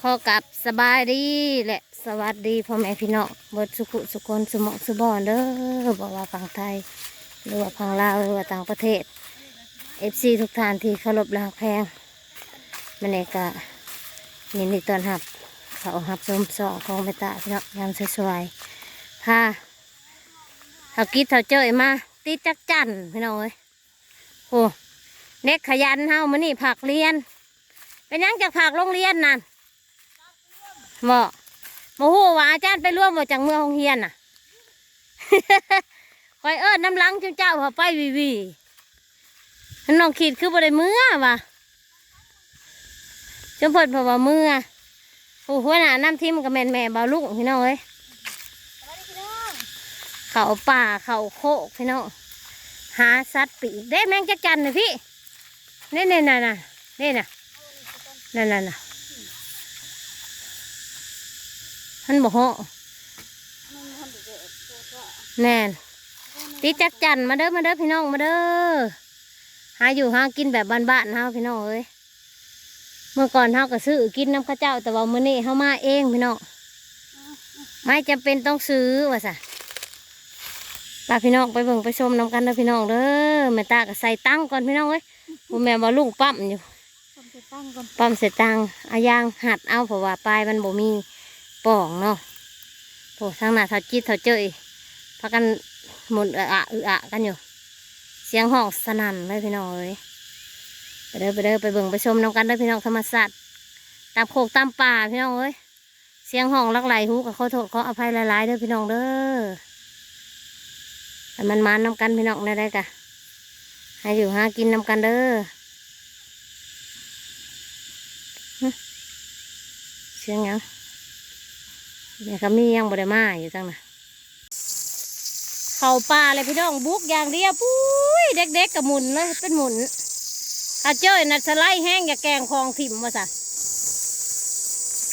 ขอกลับสบายดีและสวัสดีพ่อแม่พี่น้องเบิดสุขุสุคนสมองสุบอนเด้อบอกว่าฝั่งไทยหรือว่าฝั่งลาวหรือว่าต่างประเทศเอฟซีทุกท่านที่เคารพรักแพงมันเอกะยินดีต้อนรับ เขาหับชมสองของเมตตาพี่น้องยามสวยๆพาเขากิดเขาเจยมาตีจักจันพี่น้องเอ้ยโอ้เด็กขยันเฮามันนี่ผักเรียนเป็นยังจากผักโรงเรียนนั่น บอโมโหว่าอาจารย์ไปร่วมมาจากเมืองโรงเรียนน่ะคอยเอิ้นน้ำหลังจุเจ้าเขาไปวีวีน้องขีดคือบ่ได้เมื่อว่ะจมพิ่นเพราะว่าเมื่อโอ้โหน่ะน้ำทิมกับแม่นแม่เบาลุงพี่น้องเอ้ยเขาป่าเขาโคกพี่น้องหาสัตว์ปีกเด้แมงจักจันน่ะพี่นี่นี่น่ะน่ะนี่น่ะนั่นน่ะน่ะ มันบอกเหาะแน่นตีจักจันมาเด้อมาเด้อพี่น้องมาเด้อหาอยู่หากินแบบบ้านๆเฮาพี่น้องเอ้ยเมื่อก่อนเฮาก็ซื้อกินน้ำข้าวเจ้า แต่ว่ามื้อนี้เฮามาเองพี่น้องไม่จำเป็นต้องซื้อว่าซะลาพี่น้องไปเบิ่งไปชมน้ำกันเด้อพี่น้องเด้อแม่ตาก็ใส่ตั้งก่อนพี่น้องเอ้ยผมแม่ว่าลูกปั๊มอยู่ตั้งก่อนปั๊มเสร็จตังอายางหัดเอาเพราะว่าปลายมันบ่มี ป่องเนาะโอ้ทางหน้าเท่าจิตเท่าเจยพากันหมุนอะอะอึอะกันอยู่ เสียงห้องสนั่นเลยพี่น้องเอ้ยไปเด้อไปเด้อไปเบิ่งไปชมน้ำกันเด้อพี่น้องธรรมศาสตร์ตามโคกตามป่าพี่น้องเอ้ยเสียงห้องลักไหลหูกับขอโทษขออภัยหลายๆเด้อพี่น้องเด้อแต่มันมาน้ำกันพี่น้องได้ได้กะให้อยู่หากินน้ำกันเด้อเสียงยัง เนี่ยก็มียังบไดมาอยู่จังนะเขาป่าเลยพี่น้องบุกอย่างเดียวปุ้ยเด็กๆกับหมุนเลยเป็นหมุนถ้าเจ้ยนัดสไลด์แห้งอย่าแกงคลองถิ่มมาสะ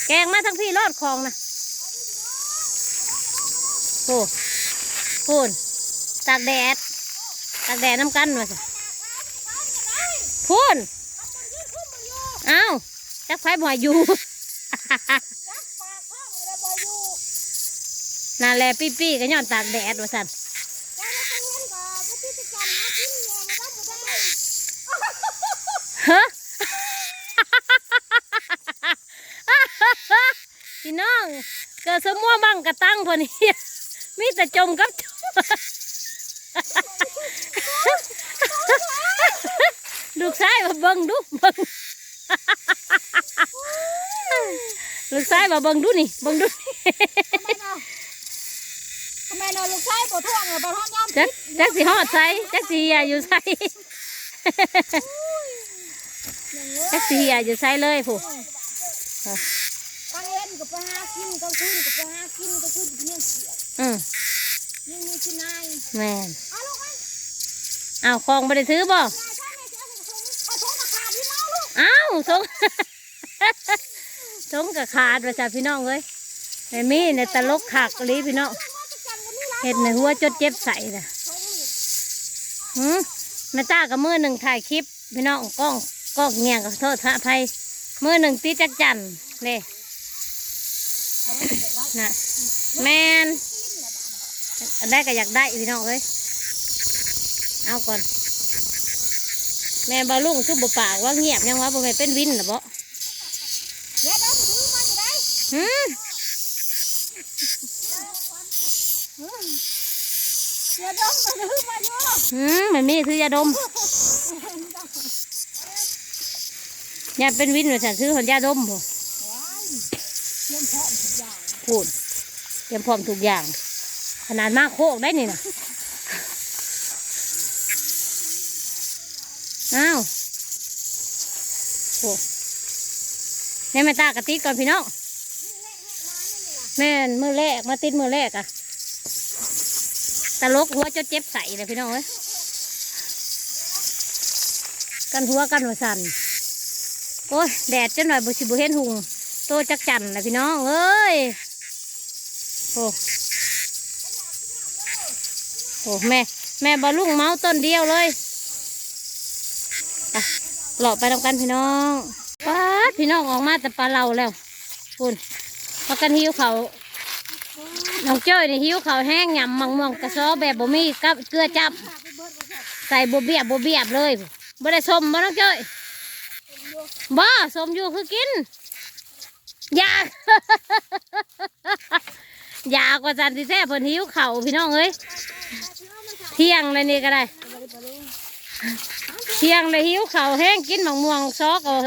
แกงมาทั้งพี่รอดคลองนะโอ้พูนตากแดดตากแดดน้ำกันมาสะพูนเอ้าจักไฟบ่อยอยู่ นั่นและปี้ปี้ก็ย้อนตากแดดว่าสันฮะพี่น้องเกิดสมัวบังกระตั้งพอนี้มีแต่จมกับจมลูกชายมาเบิ่งดูเบิ่งลูกชายมาเบิ่งดูนี่เบิ่งดู นี่ทำไมเนาะลูกชายปวดท้องเลยปวดท้องย่ำจักจักสิฮอดใส่จักสิเหียอยู่ใส่จักสิเหียอยู่ใส่เลยผู้ตั้งเล่นกับไปหากินกลางคืนกับไปหากินกลางคืนกับเนี่ยเสียอืมยังมีที่นายแม่นเอาลูกไหมอ้าวของบ่ได้ถือบ่นายใช่ไหมเสียเอาถุงมาขาดพี่เมาลูกอ้าวสงสงกับขาดว่าจ้ะพี่น้องเอ้ยแม่มีเนี่ยตลกขักอีหลีพี่น้อง เห็ดในหัวจดเจ็บใส่น่ะหืมแม่ตากับมือหนึ่งถ่ายคลิปพี่น้องกล้องกล้องเงียงกับโทษพระอภัยมือหนึ่งตีจักจันเลยน่ะแมนอันได้ก็อยากได้พี่น้องเอ้ยเอาก่อน แม่บาลุงคือบุปากว่าเงียบยังวะบ่แม่นเป็นวินหรอบ่เดี๋ ยวดำถือมาดมมาถือมาเยอะหืมมันมีคือยาดมยาเป็นวินว่าฉันซื้อคนยาดมบ่ว้ายเยี่ยมพร้อมทุกอย่างพูดเตรียมพร้อมทุกอย่าง ขนาดมากโคกได้นี่นะอ้าวโอ้แม่แม่ตากระติดก่อนพี่น้องแม่นมือแรกมาติดมือแรกอะ ตลกหัวจนเจ็บใส่เลยพี่น้องเอ้ยกันหัวกันหัวสันโอ้ยแดดจนหน่อยบุสิบุเห็นหุงโตจักจันเลยพี่น้องเอ้ยโอ้โอ้แม่ แม่บอลลุงเมาต้นเดียวเลยหล่อไปทำกันพี่น้องป้าพี่น้องออกมาแต่ปลาเราแล้วคุณพากันหิวเขา น้องจ้อยนี่หิวเขาวแห้งยำมังม่วงกระซอแบบบ่มีกับเกลือจับ ใส่บวเบียบบวเบียบเลยบ่ได้สมบ่น้องจ้อยบ่สมอยู่คือกิน อยาก อยากกว่าจันทีแท้เพิ่นหิวเข่าวพี่น้องเอ้ยเที่ยงเลยนี่ก็ได้ เที่ยงเลยหิวเข่าวแห้งกินมังม่วงซอกเอา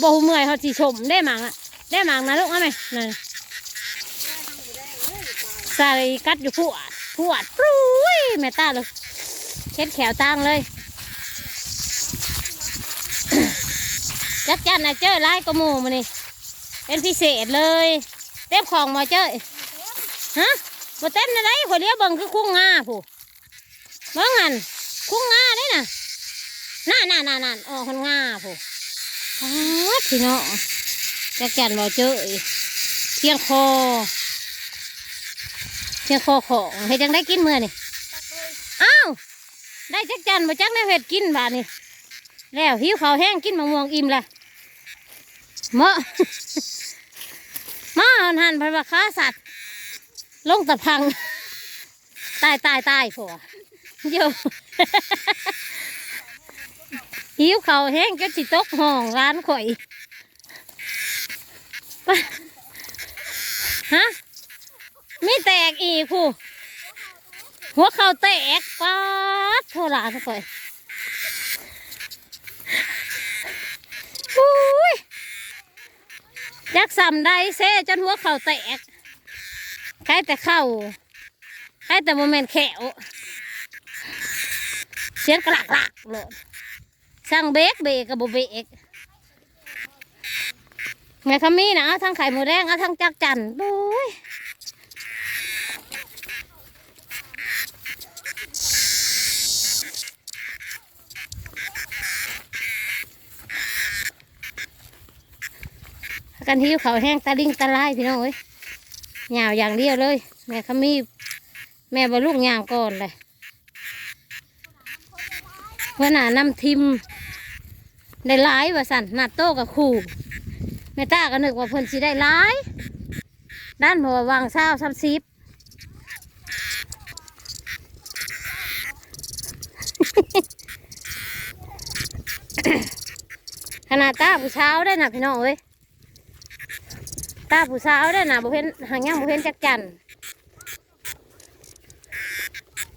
บ่หูเมื่อยเขาสิชมได้หมังอะได้หมังนะลูกเอาไหมนั่น ใส่กัดอยู่พวดพวดปรุ้ยแม่ตาเลยเช็ดแขวตั้งเลย จักจันนะเจ้ยไล่กระมูมานี่เป็นพิเศษเลยเต็มของมาเจ้ยฮะบ่เต็มนะได้คนเดียเบิ่งคือคุ้งงาผู้เบิ่งหันคุ้งงาได้น่ะน่าน่าน่าน่าอ๋อคนงาผู้อ้าวพี่น้องจักจันบ่เจ้ยเที่ยงคอ เที่ยงคอของเฮ็ดจังได้กินมื้อนี่อ้าวได้จักจันบ่จักได้เฮ็ดกินบาดนี่แล้วหิวข้าวแห้งกินมะม่วงอิ่มละเมาะมาหันหันพันว่าค้าสัตว์ลงตะพัง ตายตายตายผัวโยหิวเขาวแห้งก็สิตกห้องร้านข่อยไปฮะ มีแตกอีกผู้หัวเข่าแตกป๊าดโทรหลานข่อยอุ้ยยักษ์ซ้ำได้เซ่จนหัวเข่าแตกใครแต่เข่าใครแต่โมเมนต์แขวเสียงกระลักลักเลยสั่งเบรกเบรกกับโบเบรกไงคำมีนะทั้งไข่หมูแดงทั้งจักจันดูย กันที่เขาแห้งตะลิงตะไลพี่น้องเอ้ยหยาวอย่างเดียวเลย แม่คำมีแม่บรลูกยางก่อนเลยเมื่อหนานำทิมได้หลายว่าสันหนาโตกับขู่แม่ตาก็นึกว่าเพิ่นสิได้หลายด้านเพอวางเศร้าซับซิบขนาดตาผู้เช้าได้หน่ะพี่น้องเอ้ย ตาผู้สาวได้อนะบุเห็นหางย่างบุเห็นจักจัน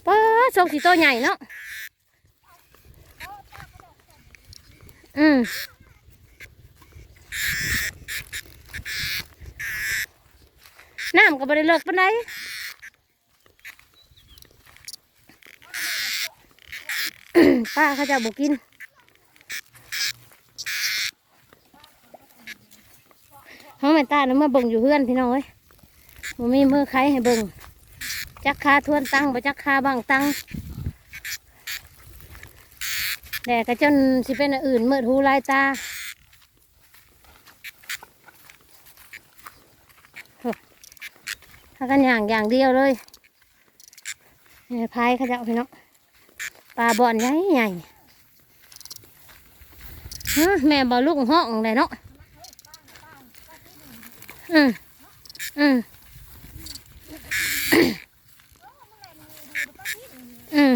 ป้าทรงสีโตใหญ่เนาะอืมน้ำก็บ่ได้เลิกปานใดป้าเขาจะบุกิน องแม่ตาเนี่ยมาเบิ่งอยู่เพื่อนพี่น้องเอ้ยบ่มีมือใครให้เบิ่งจักคาทวนตั้งบ่จักคาบังตั้งแดดก็จนสิเป็นอื่นเมืดหูลายตาถ้ากันอย่างอย่างเดียวเลยนี่พายเขาจะพี่น้องปลาบ่อนใหญ่ใหญ่แม่บ่ลูกห้องเลยเนาะ อืมอืมอืม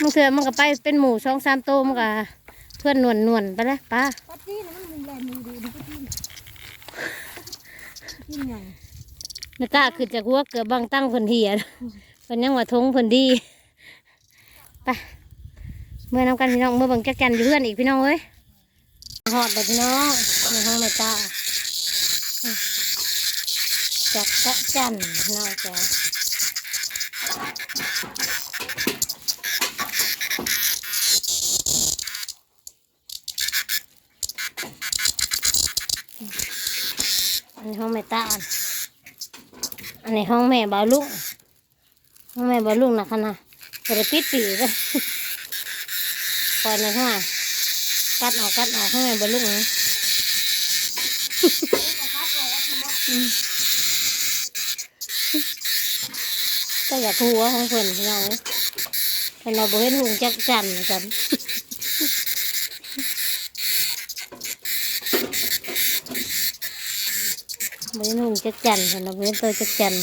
มันเถื่อมันก็ไปเป็นหมูสองสามโตมันก็เพื่อนนวลนวลไปเลยป้าปัดจี้นะมันมีแรงมือดีดูปัดจี้กินไงไม่กล้าขึ้นจากหัวเกือบบางตั้งเพิ่นเหียนเพิ่นยังว่าทงเพิ่นดีไปเมื่อน้ำกันพี่น้องเมื่อบังจักจันอยู่เพื่อนอีกพี่น้องเอ้ย หอดเลยพี่น้องในห้องไม่กล้าจักจักจันน้องแกอันนี้ห้องแม่ตาอันนี้ห้องแม่บาลุงห้องแม่บาลุงนะคะนะจะปิดปีเลยปล่อยในห้อง กัดออกกัดออกห้องแม่บ่าวลุงนะก็อยากหัวของเพิ่นพี่น้องเอ้ยเพิ่เราบ่เห็นหุงจักจันกันบรินุ่งจักจันเห็นเราบริตัวจักจัน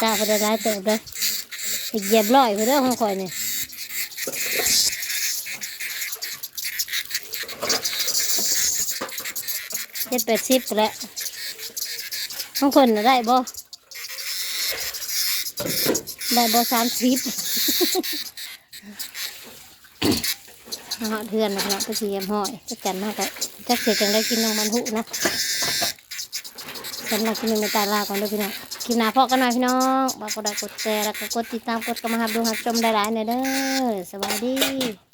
ตาพอได้ร้ายเติบเลยเหยียบร้อยเพอเด้อของข่อยนี่เจ็ด แปดสิบแล้วของคนได้บ่ได้บ่สามสิบเหาะเทือนนะเนาะไปเทียมห้อยจักจันมากก็จักเสียจังได้กินน้องมันหุนะสำหรับคลิปนี้ไม่ตาลาก่อนด้วยพี่น้องคลิปหน้าพอกันหน่อยพี่น้องบอกกดไลค์กดแชร์แล้วก็กดติดตามกดกระมาหับดูหับชมได้หลายๆหน่อยเด้อสวัสดี